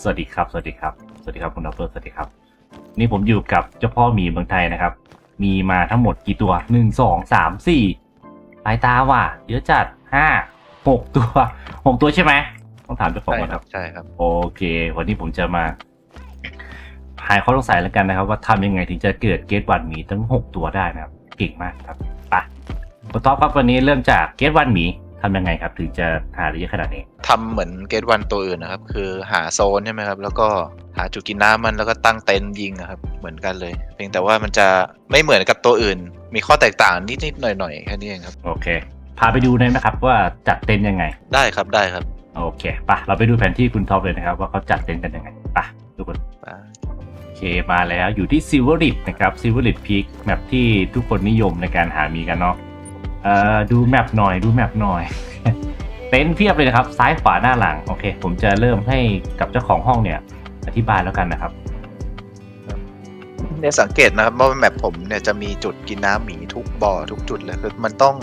สวัสดีครับ สวัสดีครับ สวัสดีครับคุณดอกเตอรสวัสดีครับ นี่ผมอยู่กับเจ้าพ่อหมีเมืองไทยนะครับ มีมาทั้งหมดกี่ตัวหนึ่งสองสามสี่สายตาว่ะ เยอะจัดห้าหกตัวหกตัวใช่ไหมต้องถามเจ้าของใช่ก่อนคครัรับบใช่ครับ โอเค วันนี้ผมจะมาหายข้อสงสัยแล้วกันนะครับ ว่าทำยังไงถึงจะเกิดเกตวันหมีทั้งหกตัวได้นะครับ เก่งมากครับไปคุณท็อปครับวันนี้เริ่มจากเกตวันหมี ทำยังไงครับ ถึงจะหาได้เยอะขนาดนี้ทำเหมือนเกตวันตัวอื่นนะครับ คือหาโซนใช่ไหมครับ แล้วก็หาจุดกินน้ำมันแล้วก็ตั้งเต็นท์ยิงนะครับ เหมือนกันเลย เพียงแต่ว่ามันจะไม่เหมือนกับตัวอื่น มีข้อแตกต่างนิดๆหน่อยๆแค่นี้เองครับ โอเค พาไปดูได้ไหมครับ ว่าจัดเต็นท์ยังไง ได้ครับได้ครับ โอเคปะเราไปดูแผนที่คุณท็อปเลยนะครับ ว่าเขาจัดเต็นท์กันยังไงปะทุกคนอ่าโอเคมาแล้วอยู่ที่ซิลเวอร์ลิดนะครับซิลเวอร์ลิดพีคแมปที่ทุกคนนิยมในการหามีกันเนาะ เอ่อดูแมปหน่อยดูแมปหน่อย เต็นท์เพียบเลยนะครับ ซ้ายขวาหน้าหลังโอเค ผมจะเริ่มให้กับเจ้าของห้องเนี่ย อธิบายแล้วกันนะครับ เนี่ยสังเกตนะครับว่าแมปผมเนี่ยจะมีจุดกินน้ำหมีทุกบ่อทุกจุดเลยคือมันต้อง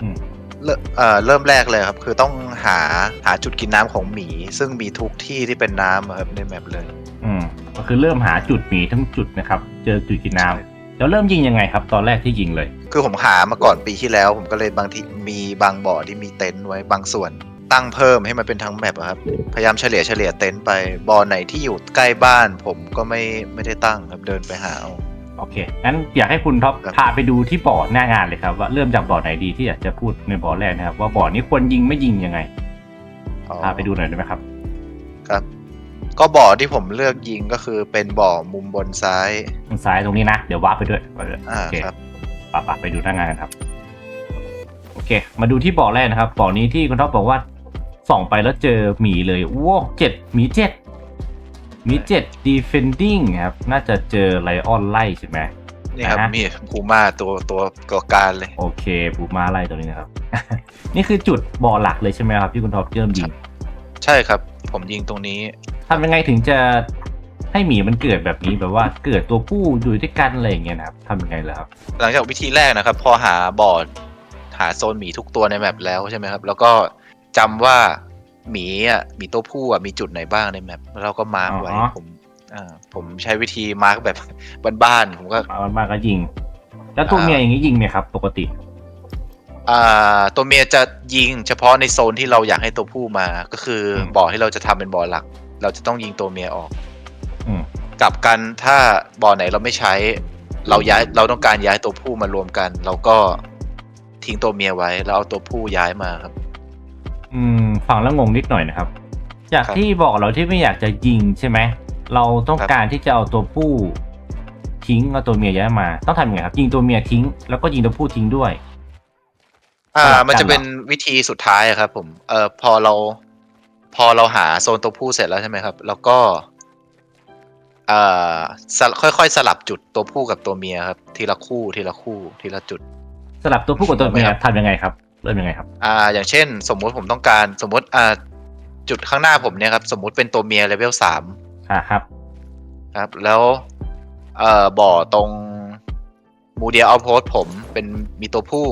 อืม เริ่มเอ่อเริ่มแรกเลยครับ คือต้องหาหาจุดกินน้ำของหมี ซึ่งมีทุกที่ที่เป็นน้ำอะครับในแมปเลย อืมก็คือเริ่มหาจุดหมีทั้งจุดนะครับ เจอจุดกินน้ำแล้วเริ่มยิงยังไงครับ ตอนแรกที่ยิงเลย คือผมหามาก่อนปีที่แล้ว ผมก็เลยบางทีมีบางบ่อที่มีเต็นท์ไว้บางส่วน ตั้งเพิ่มให้มันเป็นทั้งแมปอะครับ พยายามเฉลี่ยเฉลี่ยเต็นท์ไปบ่อไหนที่อยู่ใกล้บ้าน ผมก็ไม่ไม่ได้ตั้งครับเดินไปหาเอา โอเค งั้นอยากให้คุณท็อปครับ พาไปดูที่บ่อหน้างานเลยครับ ว่าเริ่มจากบ่อไหนดีที่อยากจะพูดในบ่อแรกนะครับ ว่าบ่อนี้ควรยิงไม่ยิงยังไง อ๋อ พาไปดูหน่อยได้ไหมครับ ครับก็บ่อที่ผมเลือกยิงก็คือเป็นบ่อมุมบนซ้ายทางซ้ายตรงนี้นะ เดี๋ยววาร์ปไปด้วยไปด้วยอ่าโอเคครับ ปะปะไปดูหน้างานกันครับ โอเค มาดูที่บ่อแรกนะครับบ่อนี้ที่คุณท็อปบอกว่าส่องไปแล้วเจอหมีเลยว้าวเจ็ดหมีเจ็ดหมีเจ็ด defending ครับ น่าจะเจอไลออนไล่ใช่ไหมนี่ครับอ่าฮะมีพูม่าตัวตัวก่อการเลย โอเคปูม้าไล่ตัวนี้นะครับ นี่คือจุดบ่อหลักเลยใช่ไหมครับที่คุณท็อปเริ่มยิงใช่ครับ ผมยิงตรงนี้ทำยังไงถึงจะ ให้หมีมันเกิดแบบนี้แบบว่าเกิดตัวผู้อยู่ด้วยกันอะไรอย่างเงี้ยนะครับทำยังไงเหรอครับ หลังจากวิธีแรกนะครับ พอหาบ่อหาโซนหมีทุกตัวในแมปแล้วใช่ไหมครับ แล้วก็จำว่าหมีอะหมีตัวผู้อะมีจุดไหนบ้างในแมปแล้วเราก็มาร์กไว้อ๋อ ผมอ่าผมใช้วิธีมาร์กแบบบ้านๆผมก็ เอามากก็ยิง แล้วตัวอ่า เมียอย่างนี้ยิงเนี่ยครับ ปกติ อ่าตัวเมียจะยิงเฉพาะในโซนที่เราอยากให้ตัวผู้มา ก็คืออม บ่อที่เราจะทำเป็นบ่อหลัก เราจะต้องยิงตัวเมียออกอืม กลับกันถ้าบ่อไหนเราไม่ใช้ เราย้ายเราต้องการย้ายตัวผู้มารวมกัน เราก็ทิ้งตัวเมียไว้ แล้วเอาตัวผู้ย้ายมาครับ อืมฟังแล้วงงนิดหน่อยนะครับ จากครับที่บอกเราที่ไม่อยากจะยิงใช่ไหมเราต้องครับการที่จะเอาตัวผู้ทิ้งเอาตัวเมียย้ายมา ต้องทำยังไงครับ ยิงตัวเมียทิ้ง แล้วก็ยิงตัวผู้ทิ้งด้วย อ่าสลับกันมันจะเป็นเหรอวิธีสุดท้ายอะครับ ผม เอ่อพอเรา พอเราหาโซนตัวผู้เสร็จแล้วใช่ไหมครับ แล้วก็ เอ่อสลับค่อย ๆ สลับจุดตัวผู้กับตัวเมียครับ ทีละคู่ทีละคู่ทีละจุด สลับตัวผู้กับตัวเมียไม่ครับทำยังไงครับเริ่มยังไงครับ อ่า อย่างเช่น สมมุติผมต้องการสมมุติอ่าจุดข้างหน้าผมเนี่ยครับสมมุติเป็นตัวเมียเลเวลสามอ่าครับ ครับ แล้ว เอ่อบ่อตรงมูเดียเอาโพสผมเป็นมีตัวผู้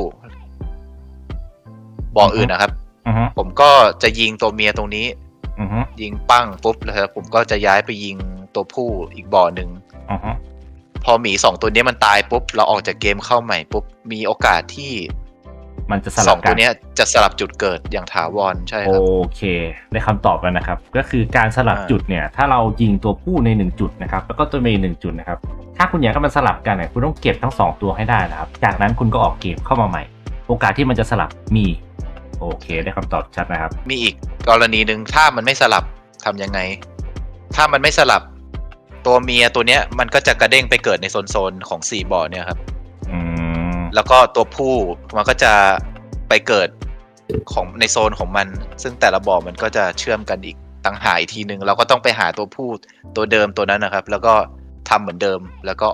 บ่ออื่นนะครับ อือฮึผมก็จะยิงตัวเมียตรงนี้ อือฮึยิงปั้งปุ๊บแล้วครับผมก็จะย้ายไปยิง ตัวผู้อีกบ่อหนึ่งอือฮึพอหมีสองตัวเนี้ยมันตายปุ๊บเราออกจากเกมเข้าใหม่ปุ๊บมีโอกาสที่มันจะสสลัอบงกัตัวนเนี้ยจะสลับจุดเกิดอย่างถาวรใช่โอครับ เค ได้คำตอบแล้วนะครับ ก็คือการสลับอ่า จุดเนี่ย ถ้าเรายิงตัวผู้ในหนึ่งจุดนะครับ แล้วก็ตัวเมียหนึ่งจุดนะครับ ถ้าคุณอยากให้มันสลับกันเนี่ยคุณต้องเก็บทั้งสองตัวให้ได้นะครับ จากนั้นคุณก็ออกเกมเข้ามาใหม่ โอกาสที่มันจะสลับมี โอเค ได้คำตอบชัดนะครับ มีอีกกรณีหนึ่งถ้ามันไม่สลับทำยังไง ถ้ามันไม่สลับ ตัวเมียตัวเนี้ยมันก็จะกระเด้งไปเกิดในโซนโซนๆของสี่บ่อเนี่ยครับ อืมแล้วก็ตัวผู้มันก็จะไปเกิดของในโซนของมัน ซึ่งแต่ละบ่อมันก็จะเชื่อมกันอีกต่างหากอีกทีหนึ่งเราก็ต้องไปหาตัวผู้ตัวเดิมตัวนั้นนะครับ แล้วก็ทำเหมือนเดิมแล้วก็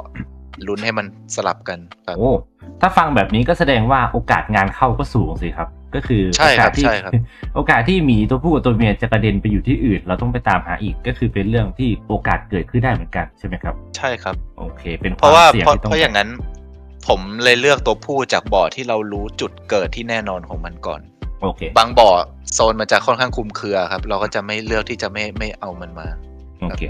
ลุ้นให้มันสลับกันครับ โอ้ถ้าฟังแบบนี้ก็แสดงว่าโอกาสงานเข้าก็สูงสิครับ ก็คือใช่ครับโอกาสที่ใช่ครับโอกาสที่หมีตัวผู้กับตัวเมียจะกระเด็นไปอยู่ที่อื่น เราต้องไปตามหาอีกก็คือเป็นเรื่องที่โอกาสเกิดขึ้นได้เหมือนกันใช่ไหมครับ ใช่ครับ โอเค เป็นคเพวามราะว่าเสี่ยงเพราะที่ต้องเพราะอย่างนั้น ผมเลยเลือกตัวผู้จากบ่อที่เรารู้จุดเกิดที่แน่นอนของมันก่อนโอเค บางบ่อโซนมันจะค่อนข้างคลุมเครือครับ เราก็จะไม่เลือกที่จะไม่ไม่เอามันมาโอเค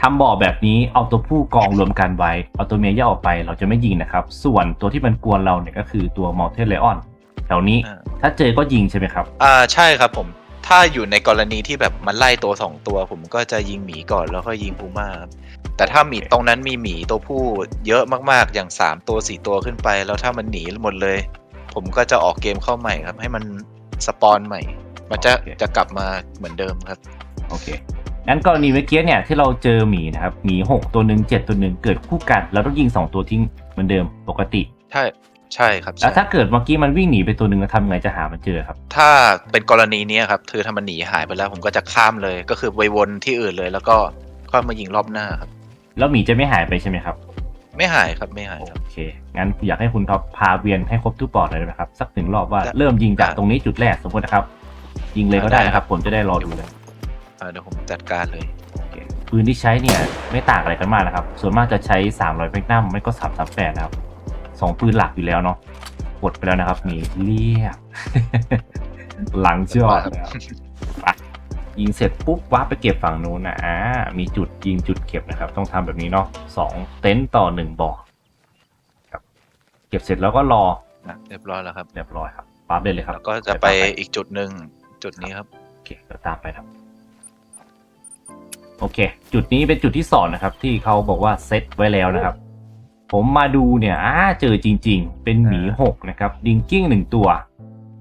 ทำบ่อแบบนี้เอาตัวผู้กองรวมกันไว้เอาตัวเมียแยกออกไปเราจะไม่ยิงนะครับ ส่วนตัวที่มันกวนเราเนี่ยก็คือตัวมอลเทนเลออน แถวนี้อ่าถ้าเจอก็ยิงใช่ไหมครับ อ่าใช่ครับผม ถ้าอยู่ในกรณีที่แบบมันไล่ตัวสองตัว ผมก็จะยิงหมีก่อนแล้วก็ยิงพูม่าครับแต่ถ้าหมีโอเคตรงนั้นมีหมีตัวผู้เยอะมากๆอย่างสามตัวสี่ตัวขึ้นไป แล้วถ้ามันหนีหมดเลย ผมก็จะออกเกมเข้าใหม่ครับ ให้มันสปอนใหม่ มันจะจะกลับมาเหมือนเดิมครับ โอเคงั้นกรณีเมื่อกี้เนี่ยที่เราเจอหมีนะครับหมีหกตัวหนึ่งเจ็ดตัวหนึ่งเกิดคู่กันเราต้องยิงสองตัวทิ้งเหมือนเดิมปกติ ใช่ ใช่ครับแล้วใช่ถ้าเกิดเมื่อกี้มันวิ่งหนีไปตัวหนึ่งแล้วทำไงจะหามันเจอครับ ถ้าเป็นกรณีเนี้ยครับคือถ้ามันหนีหายไปแล้วผมก็จะข้ามเลย ก็คือไปวนที่อื่นเลย แล้วก็ค่อยมายิงรอบหน้าครับ แล้วหมีจะไม่หายไปใช่ไหมครับ ไม่หายครับไม่หายครับโอเค งั้นอยากให้คุณท็อปพาเวียนให้ครบทุกปอดเลยได้ไหมครับ สักหนึ่งรอบว่าได้เริ่มยิงจากได้ตรงนี้จุดแรกสมมตินะครับ ยิงเลยก็ได้ได้นะคครัรับบผมจะได้รอดูเลยอ่าเดี๋ยวผมจัดการเลยโอเคปืนที่ใช้เนี่ยไม่ต่างอะไรกันมากนะครับ ส่วนมากจะใช้300แมกนัมไม่ก็338นะครับ สองปืนหลักอยู่แล้วเนาะกดไปแล้วนะครับ มีเรียบ หลังชอบแล้วไปยิงเสร็จปุ๊บวับไปเก็บฝั่งนู้นนะอ่ามีจุดยิงจุดเก็บนะครับ ต้องทำแบบนี้เนาะสองเต็นท์ต่อหนึ่งบ่อครับ เก็บเสร็จแล้วก็รอนะเรียบร้อยแล้วครับ เรียบร้อยครับปั๊บได้เลยครับ แล้วก็จะไปเดี๋ยวตามอีกจุดหนึ่งจุดนี้ครับโอเคเดี๋ยวตามไปครับโอเค จุดนี้เป็นจุดที่สองนะครับ ที่เขาบอกว่าเซตไว้แล้วนะครับ ผมมาดูเนี่ยอ่าเจอจริง ๆ เป็นหมีอ่าหกนะครับ ดิงกิ้งหนึ่งตัว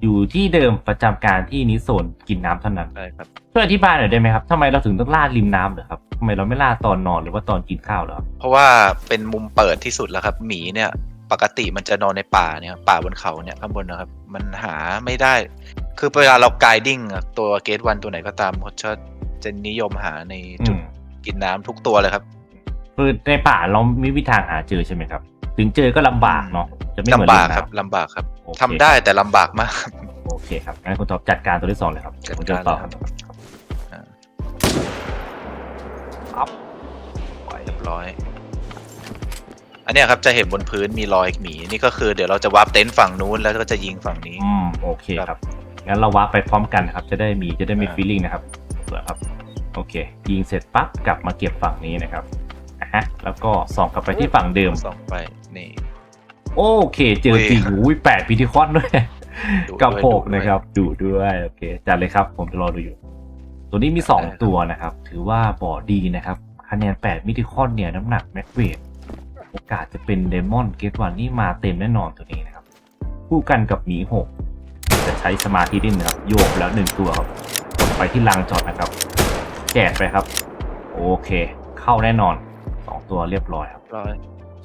อยู่ที่เดิมประจำการที่นิโซนกินน้ำเท่านั้นได้ครับช่วยอธิบายหน่อยได้ไหมครับทำไมเราถึงต้องล่าริมน้ำเหรอครับทำไมเราไม่ล่าตอนนอนหรือว่าตอนกินข้าวเหรอครับเพราะว่าเป็นมุมเปิดที่สุดแล้วครับ หมีเนี่ยปกติมันจะนอนในป่าเนี่ยครับป่าบนเขาเนี่ยข้างบนนะครับ มันหาไม่ได้ คือเวลาเราไกดิ้งอะตัวเกตวันตัวไหนก็ตามเขาจะจะนิยมหาในอืจุดมกินน้ำทุกตัวเลยครับ คือในป่าเรามีวิธีทางหาเจอใช่ไหมครับ ถึงเจอก็ลำบากเนาะจะไม่เหมือนลำริบากมครับน้ำลำบากครับโอเคทำได้แต่ลำบากมาก โอเคครับงั้นคุณท็อปจัดการตัวที่สองเลยครับจัดผมการจะต่อครับอ่าปั๊บเรียบร้อย อันเนี้ยครับจะเห็นบนพื้นมีรอยหมีนี่ก็คือเดี๋ยวเราจะวาร์ปเต็นท์ฝั่งนู้นแล้วก็จะยิงฝั่งนี้ อืมโอเคคครัรับบงั้นเราวับไปพร้อมกันนะครับ จะได้มีจะได้มีอ่าฟีลลิ่งนะครับสวยครับ โอเค ยิงเสร็จปั๊บกลับมาเก็บฝั่งนี้นะครับ อะฮะแล้วก็ส่องกลับไปที่ฝั่งเดิม สองไป นี่ โอเค เจอจริงอุ้ยอุ้ยแปดพิธีคอนด้วยดุกับด้วยหกดุด้วย นะครับ ดูด้วย โอเค จัดเลยครับ ผมจะรอดูอยู่ ตัวนี้มีสองได้ครับตัวนะครับ ถือว่าบอดีนะครับ คะแนนแปดมิติคอนเนี่ย น้ำหนักแม็กเวทโอกาสจะเป็นเดมอนเกตวันนี่มาเต็มแน่นอนตัวนี้นะครับ คู่กันกับหมีหกจะใช้สมาธินิดนึงครับ โยกไปแล้วหนึ่งตัวครับกดไปที่ลังจอดนะครับ แจกไปครับ โอเค เข้าแน่นอนส องตัวเรียบร้อยครับ ร้อย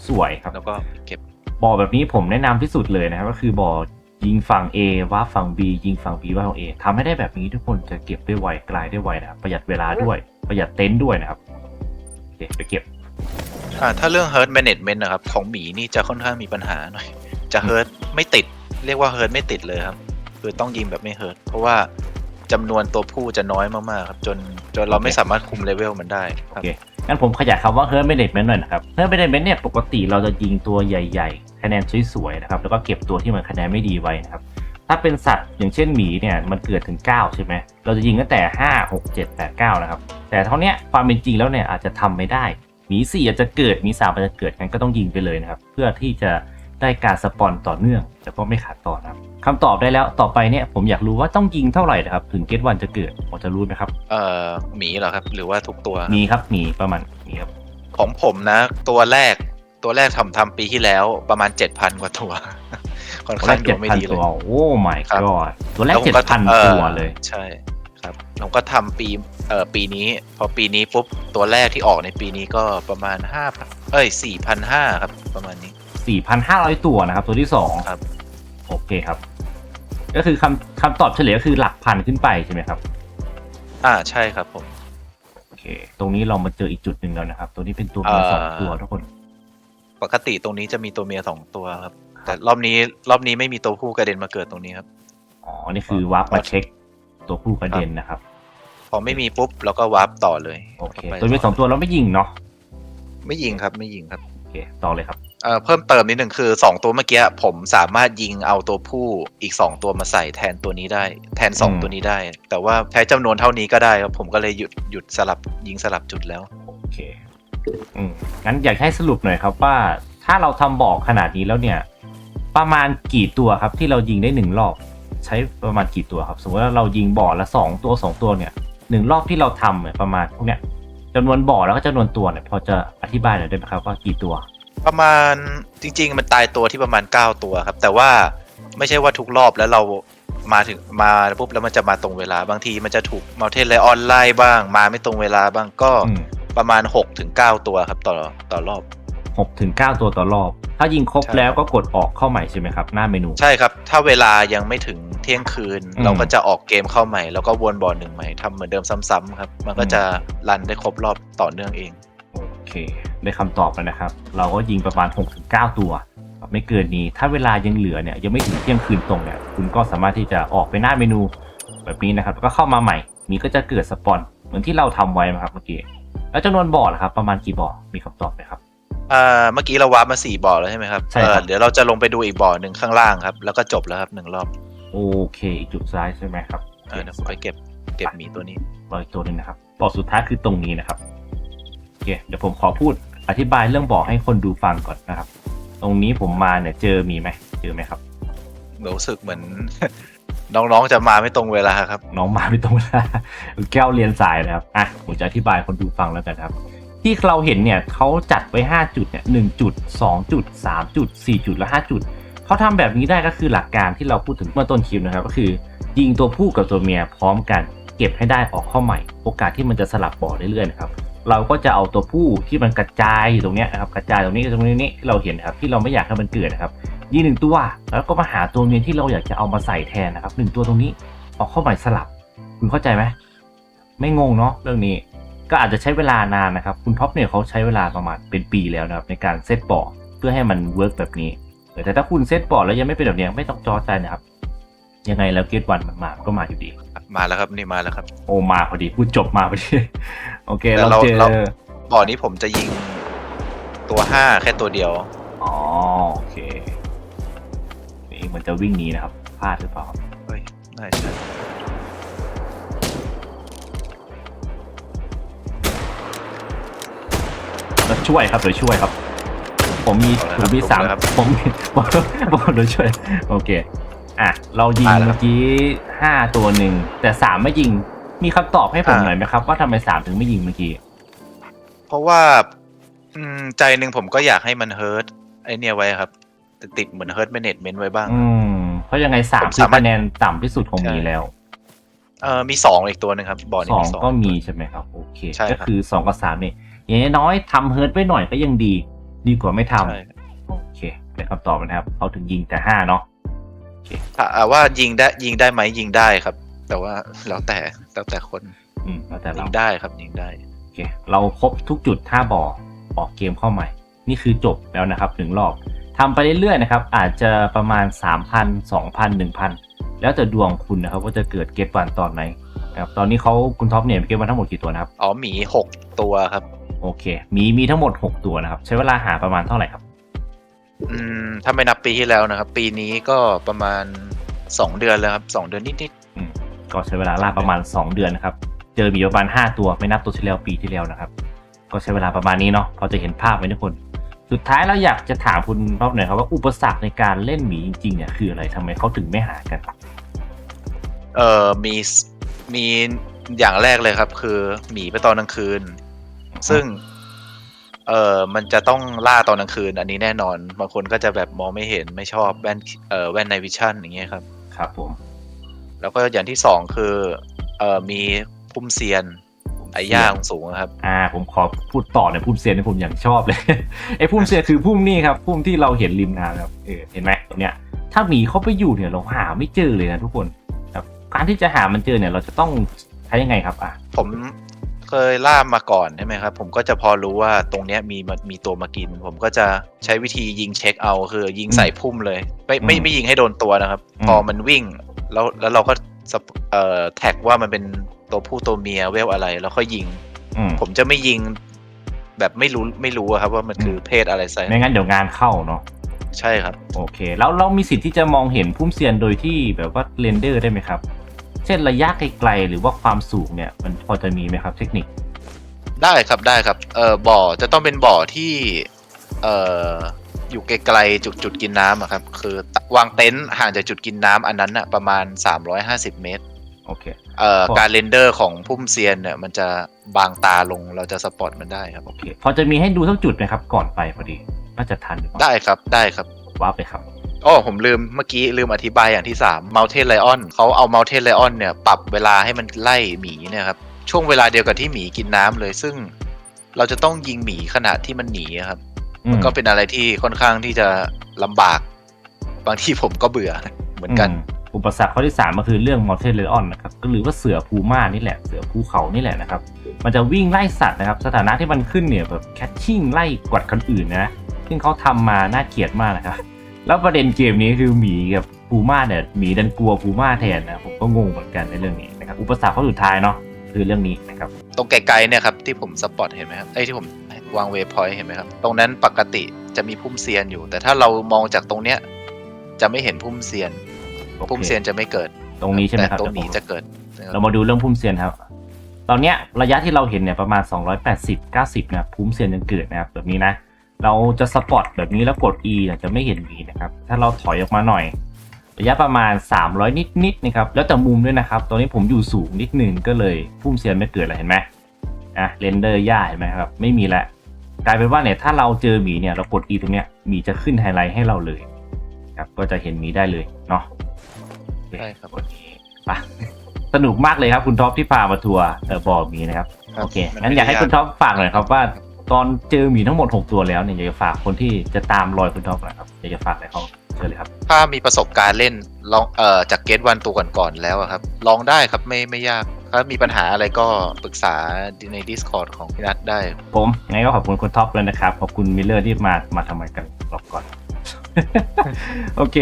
สวยครับ แล้วก็เก็บบ่อแบบนี้ผมแนะนำที่สุดเลยนะครับ ก็คือบ่อยิงฝั่ง A ว่าฝั่ง B ยิงฝั่ง B ว่าฝั่ง A ทำให้ได้แบบนี้ทุกคนจะเก็บได้ไวกลายได้ไวนะครับประหยัดเวลาด้วย ประหยัดเต็นท์ด้วยนะครับโอเคไปเก็บ อ่าถ้าเรื่อง hurt management นะครับ ของหมีนี่จะค่อนข้างมีปัญหาหน่อย จะ hurt ไม่ติด เรียกว่า hurt ไม่ติดเลยครับ คือต้องยิงแบบไม่ hurt เพราะว่าจำนวนตัวผู้จะน้อยมากๆครับ จนจนเราไม่สามารถคุมเลเวลมันได้ครับโอเค งั้นผมขยายคำว่า Hurt Management หน่อยนะครับ Hurt Management เนี่ยปกติเราจะยิงตัวใหญ่ๆ คะแนนสวยๆนะครับแล้วก็เก็บตัวที่มันคะแนนไม่ดีไว้นะครับถ้าเป็นสัตว์อย่างเช่นหมีเนี่ยมันเกิดถึง 9 ใช่ไหมเราจะยิงตั้งแต่ 5 6 7 8 9 นะครับ แต่เท่านี้ความเป็นจริงแล้วเนี่ยอาจจะทำไม่ได้ หมี 4 อาจจะเกิดหมี3อาจจะเกิดกันก็ต้องยิงไปเลยนะครับ เพื่อที่จะ ได้การสปอนต่อเนื่อง แต่ก็ไม่ขาดตอนนะครับคำตอบได้แล้วต่อไปเนี่ยผมอยากรู้ว่าต้องยิงเท่าไหร่นะครับ ถึงเกตวันจะเกิดพอจะรู้ไหมครับเอ่อหมีเหรอครับ หรือว่าทุกตัวครับมีครับมีประมาณมีครับของผมนะ ตัวแรกตัวแรกทำทำปีที่แล้วประมาณ 7,000 กว่าตัวค่อนตัวแรข้างกดูเจ็ดไม่พันดีเลตัยวโอ้ my ครับ god ตัวแรกแล้วผเจ็มดก็พันอ่อตัวเลยใช่ครับผมก็ทำปีเอ่อปีนี้ พอปีนี้ปุ๊บตัวแรกที่ออกในปีนี้ก็ประมาณห้าเอ้ยสี่พันห้าครับประมาณนี้ สี่พันห้าร้อยตัวนะครับ ตัวที่สองครับ โอเคครับ ก็คือคำคำตอบเฉลยก็คือหลักพันขึ้นไปใช่ไหมครับ อ่าใช่ครับผมโอเค ตรงนี้เรามาเจออีกจุดหนึ่งแล้วนะครับ ตัวนี้เป็นตัวเมียเอ่อสองตัวทุกคน ปกติตรงนี้จะมีตัวเมียสองตัวครับ แต่รอบนี้รอบนี้ไม่มีตัวผู้กระเด็นมาเกิดตรงนี้ครับอ๋อนี่คือวาร์ปมาเช็ค ตัวผู้กระเด็นนะครับ พอไม่มีปุ๊บเราก็วาร์ปต่อเลยโอเคไปตัวเมียสองตัวเราไม่ยิงเนาะไม่ยิงครับไม่ยิงครับโเคต่อเลยครับ เอ่อเพิ่มเติมนิดหนึ่งคือสองตัวเมื่อกี้ผมสามารถยิงเอาตัวผู้อีกสองตัวมาใส่แทนตัวนี้ได้ แทนสองอืม ตัวนี้ได้ แต่ว่าใช้จำนวนเท่านี้ก็ได้ครับผมก็เลยหยุดหยุดสลับยิงสลับจุดแล้ว โอเค อืม งั้นอยากให้สรุปหน่อยครับว่า ถ้าเราทำบ่อขนาดนี้แล้วเนี่ย ประมาณกี่ตัวครับที่เรายิงได้หนึ่งรอบ ใช้ประมาณกี่ตัวครับ สมมติว่าเรายิงบ่อละสองตัวสองตัวเนี่ยหนึ่งรอบที่เราทำเนี่ยประมาณพวกเนี้ย จำนวนบ่อแล้วก็จำนวนตัวเนี่ยพอจะอธิบายหน่อยได้ไหมครับว่ากี่ตัว ประมาณจริง ๆ มันตายตัวที่ประมาณ 9 ตัวครับ แต่ว่าไม่ใช่ว่าทุกรอบแล้วเรามาถึงมาปุ๊บแล้วมันจะมาตรงเวลาบางทีมันจะถูกมาเทนไลออนไล่บ้าง มาไม่ตรงเวลาบ้างก็อืม ประมาณ6ถึง9ตัวครับต่อต่อรอบ หกถึงเก้าตัวต่อรอบ ถ้ายิงครบใช่แล้วก็กดออกเข้าใหม่ใช่ไหมครับ หน้าเมนู ใช่ครับ ถ้าเวลายังไม่ถึงเที่ยงคืนอืมเราก็จะออกเกมเข้าใหม่ แล้วก็วนบอลหนึ่งใหม่ทำเหมือนเดิมซ้ำๆครับ มันก็จะรันได้ครบรอบต่อเนื่องเอง โอเค ได้คำตอบแล้วนะครับ เราก็ยิงประมาณ 6-9 ตัวครับไม่เกินนี้ ถ้าเวลายังเหลือเนี่ยยังไม่ถึงเที่ยงคืนตรงเนี่ย คุณก็สามารถที่จะออกไปหน้าเมนู แบบนี้นะครับ แล้วก็เข้ามาใหม่ มีก็จะเกิดสปอน เหมือนที่เราทำไว้นะครับเมื่อกี้ แล้วจำนวนบ่อล่ะครับ ประมาณกี่บ่อมีคำตอบไหมครับ อ่าเมื่อกี้เราวาร์ปมาสี่บ่อแล้วใช่ไหมครับใช่ครับ เออเดี๋ยวเราจะลงไปดูอีกบ่อหนึ่งข้างล่างครับ แล้วก็จบแล้วครับหนึ่งรอบโอเคอีกจุดซ้ายใช่ไหมครับเออเดี๋ยวผมไปเก็บเก็บหมีตัวนี้ รออีกตัวหนึ่งนะครับบ่อสุดท้ายคือตรงนี้นะครับโอเคเดี๋ยวผมขอพูดอธิบายเรื่องบ่อให้คนดูฟังก่อนนะครับ ตรงนี้ผมมาเนี่ยเจอมีไหมเจอไหมครับ รู้สึกเหมือน น้องๆจะมาไม่ตรงเวลาครับ น้องมาไม่ตรงเวลาแก้วเรียนสายนะครับอะผมจะอธิบายคนดูฟังแล้วกันครับ ที่เราเห็นเนี่ยเขาจัดไว้ 5 จุดเนี่ยหจุด2จุด3จุด4จุดและ 5 จุดเขาทำแบบนี้ได้ก็คือหลักการที่เราพูดถึงเมื่อต้นคลิปนะครับ ก็คือ ยิงตัวผู้กับตัวเมียพร้อมกัน เก็บให้ได้ออกข้าใหม่ โอกาสที่มันจะสลับบ่อเรื่อยๆนะครับเราก็จะเอาตัวผู้ที่มันกระจายอยู่ตรงเนี้ยนะครับกระจายตรงนี้ตรงนี้นี่ที่เราเห็นนะครับที่เราไม่อยากให้มันเกิดนะครับยิงหนึ่งตัว แล้วก็มาหาตัวเมียที่เราอยากจะเอามาใส่แทนนะครับหนึ่งตัวตรงนี้ออกเข้าใหม่สลับ คุณเข้าใจไหมไม่งงเนาะเรื่องนี้ ก็อาจจะใช้เวลานานนะครับ คุณท็อปเนี่ยเขาใช้เวลาประมาณเป็นปีแล้วนะครับในการเซตบอร์ดเพื่อให้มันเวิร์กแบบนี้ แต่ถ้าคุณเซตบอร์ดแล้วยังไม่เป็นแบบนี้ไม่ต้องจอใจนะครับ ยังไงแล้วเกตวันมันมาก็มาอยู่ดีมาแล้วครับนี่มาแล้วครับ โอโอมาพอดีพูดจบมาพอดีโอเคแต่เราเราเจอเราบ่อนี้ผมจะยิงตัวห้าแค่ตัวเดียวอ๋อโอเคนี่มันจะวิ่งหนีนะครับพลาดหรือเปล่าเฮ้ยน่าใช่ แล้วช่วยครับเดี๋ยวช่วยครับ ผมมีผมมีสามผมมีผมผมเดี๋ยวช่วย โอเค อะ เรายิงเมื่อกี้ห้าตัวหนึ่งแต่สามไม่ยิง มีคำตอบให้ผมหน่อยไหมครับ ว่าทำไมสามถึงไม่ยิงเมื่อกี้ เพราะว่าอืมใจหนึ่งผมก็อยากให้มันเฮิร์ตไอเนี่ยไว้ครับแต่ติดเหมือนเฮิร์ตแมเนจเมนต์ไว้บ้าง อืมเพราะยังไงสามผมคือสามารถคะแนนต่ำที่สุดของใช่มีแล้วเออมีสองอีกตัวหนึ่งครับบ่อนี้สองมีสองก็มีใช่ไหมครับ โอเคใช่ครับก็คือสองกับสามเนี่ย อย่างน้อยๆทำเฮิร์ตไว้หน่อยก็ยังดี ดีกว่าไม่ทำใช่โอเคเป็นคำตอบนะครับเขาถึงยิงแต่ห้าเนาะถ้าอ่าว่ายิงได้ยิงได้ไหมยิงได้ครับ แต่ว่าแล้วแต่แล้วแต่คนอืมแล้วแต่ยิเรางได้ครับยิงได้ โอเคเราครบทุกจุดท่าบ่อออกเกมเข้าใหม่ นี่คือจบแล้วนะครับหนึ่งรอบทำไปเรื่อยๆนะครับ อาจจะประมาณ 3,000 2,000 1,000 แล้วแต่ดวงคุณนะครับว่าจะเกิดเกตวันตอนไหนนะครับตอนนี้เขาคุณท็อปเนี่ยมีเกตวันทั้งหมดกี่ตัวนะครับ อ๋อหมีหกตัวครับ โอเค มีมีทั้งหมด 6 ตัวนะครับ ใช้เวลาหาประมาณเท่าไหร่ครับ อืมถ้าไม่นับปีที่แล้วนะครับ ปีนี้ก็ประมาณสองเดือนแล้วครับสองเดือนนิดอืมก็ใช้เวลาล่าประมาณ 2 เดือนนะครับ เจอมีประมาณ 5 ตัวไม่นับตัวที่แล้วปีที่แล้วนะครับ ก็ใช้เวลาประมาณนี้เนาะพอจะเห็นภาพไหมทุกคน สุดท้ายเราอยากจะถามคุณท็อปหน่อยครับว่าอุปสรรคในการเล่นหมีจริงๆเนี่ยคืออะไรทำไมเขาถึงไม่หากันๆเอ่อมีมีอย่างแรกเลยครับ คือหมีไปตอนกลางคืน ซึ่ง เอ่อมันจะต้องล่าตอนกลางคืน อันนี้แน่นอน บางคนก็จะแบบมองไม่เห็นไม่ชอบแว่นเอ่อแว่นในวิชั่นอย่างเงี้ยครับ ครับผม แล้วก็อย่างที่สองคือ เอ่อมีพุ่มเซียนไอ้ย่างสูงๆครับ อ่า ผมขอพูดต่อในพุ่มเซียนที่ผมอย่างชอบเลย ไอ้พุ่มเซียนคือพุ่มนี่ครับพุ่มที่เราเห็นริมน้ำครับเออเห็นไหมตรงเนี้ย ถ้าหมีเข้าไปอยู่เนี่ยเราหาไม่เจอเลยนะทุกคนครับการที่จะหามันเจอเนี่ย เราจะต้องใช้ยังไงครับอะผม เคยล่ามาก่อนใช่ไหมครับ ผมก็จะพอรู้ว่าตรงเนี้ยมีมันมีตัวมากิน ผมก็จะใช้วิธียิงเช็คเอา คือยิงใส่พุ่มเลย ไม่ไม่ไม่ยิงให้โดนตัวนะครับ พอมันวิ่ง แล้วแล้วเราก็สปเอ่อแท็กว่ามันเป็นตัวผู้ตัวเมียเวลอะไร แล้วค่อยยิงอืมผมจะไม่ยิงแบบไม่รู้ไม่รู้อะครับว่ามันคือเพศอะไรไซไม่งั้นเดี๋ยวงานเข้าเนาะใช่ครับ โอเค แล้วเรามีสิทธิ์ที่จะมองเห็นพุ่มเซียนโดยที่แบบว่าเรนเดอร์ได้ไหมครับ เช่นระยะไกลๆหรือว่าความสูงเนี่ยมันพอจะมีไหมครับเทคนิค ได้ครับได้ครับเออบ่อจะต้องเป็นบ่อที่เอ่ออยู่ไกลๆจุดจุดกินน้ำอะครับ คือวางเต็นท์ห่างจากจุดกินน้ำอันนั้นอะประมาณ 350 เมตรโอเคเอ่อครับการเรนเดอร์ของพุ่มเซียนเนี่ยมันจะบางตาลงเราจะสปอตมันได้ครับโอเคพอจะมีให้ดูสักจุดไหมครับ ก่อนไปพอดีน่าจะทันหรือเปล่าได้ครับได้ครับว่าไปครับ อ๋อผมลืมเมื่อกี้ลืมอธิบายอย่างที่3 Mountain Lion เขาเอา Mountain Lion เนี่ยปรับเวลาให้มันไล่หมีเนี่ยครับช่วงเวลาเดียวกับที่หมีกินน้ำเลย ซึ่งเราจะต้องยิงหมีขณะที่มันหนีอะครับ อืมก็เป็นอะไรที่ค่อนข้างที่จะลำบาก บางทีผมก็เบื่อเหมือนกัน มอุปสรรคข้อที่3ก็คือเรื่องมอเทเลออนนะครับก็หรือว่าเสือภูม่านี่แหละเสือภูเขานี่แหละนะครับ มันจะวิ่งไล่สัตว์นะครับ สถานะที่มันขึ้นเนี่ยแบบแคชชิ่งไล่กวดคนอื่นนะซึ่งเขาทำมาน่าเกลียดมากนะครับ แล้วประเด็นเกมนี้คือหมีกับภูม่าเนี่ยหมีดันกลัวภูม่าแทนนะผมก็งงเหมือนกันในเรื่องนี้นะครับอุปสรรคข้อสุดท้ายเนาะคือเรื่องนี้นะครับตรงไกลๆเนี่ยครับที่ผมสปอตเห็นไหมครับไอ้ยที่ผมวางเวพอยต์เห็นไหมครับตรงนั้นปกติจะมีพุ่มเซียนอยู่ แต่ถ้าเรามองจากตรงเนี้ยจะไม่เห็นพุ่มเซียนโอเคพุ่มเซียนจะไม่เกิด ตรงนี้ใช่ไหมครับแต่ตรงนี้เดี๋ยวผมจะเกิดนะครับเรามาดูเรื่องพุ่มเซียนครับ ตอนเนี้ยระยะที่เราเห็นเนี่ยประมาณ 280 90นะครับพุ่มเซียนยังเกิดนะครับแบบนี้นะ เราจะสปอตแบบนี้แล้วกด E เนี่ยจะไม่เห็นมีนะครับ ถ้าเราถอยออกมาหน่อย ระยะประมาณ 300 นิดๆนะครับ แล้วแต่มุมด้วยนะครับ ตอนนี้ผมอยู่สูงนิดนึงก็เลยพุ่มเซียนไม่เกิดแล้วเห็นไหมอะเรนเดอร์ย่าเห็นไหมครับ ไม่มีแล้วกลายเป็นว่าเนี่ยถ้าเราเจอหมีเนี่ยเรากด E ตรงเนี้ยหมีจะขึ้นไฮไลท์ให้เราเลยครับก็จะเห็นหมีได้เลยเนาะโอเคใช่ครับกด E ไปสนุกมากเลยครับคุณท็อปที่พามาทัวร์เออบอกหมีนะครับรับโอเคมังั้นอยากให้คุณท็อปฝากหน่อยครับว่า ตอนเจอหมีทั้งหมด 6 ตัวแล้วเนี่ยอยากจะฝากคนที่จะตามรอยคุณท็อปหน่อยครับอยากจะฝากอะไรเขาเชิญเลยครับถ้ามีประสบการณ์เล่นลองเอ่อจากเกตวันตัวก่อนๆแล้วอะครับ ลองได้ครับไม่ไม่ยากถ้ามีปัญหาอะไรก็ปรึกษาใน Discord ของพี่นัทได้ ผมงั้นก็ขอบคุณคุณท็อปเลยนะครับ ขอบคุณมิลเลอร์ที่มามาทำไมกันรอบก่อน โอเค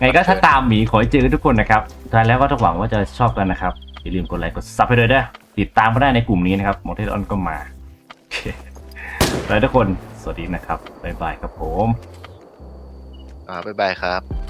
ไงก็ถ้าตามหมีขอให้เจอกันทุกคนนะครับสุดท้ายแล้วก็ต้องหวังว่าจะชอบกันนะครับอย่าลืมกดไลค์กดซับให้ด้วยด้วยติดตามก็ได้ในกลุ่มนี้นะครับมอเทลออนก็มาโอเค ไปทุกคน สวัสดีนะครับ บ๊ายบายครับผม อ่าบ๊ายบายครับ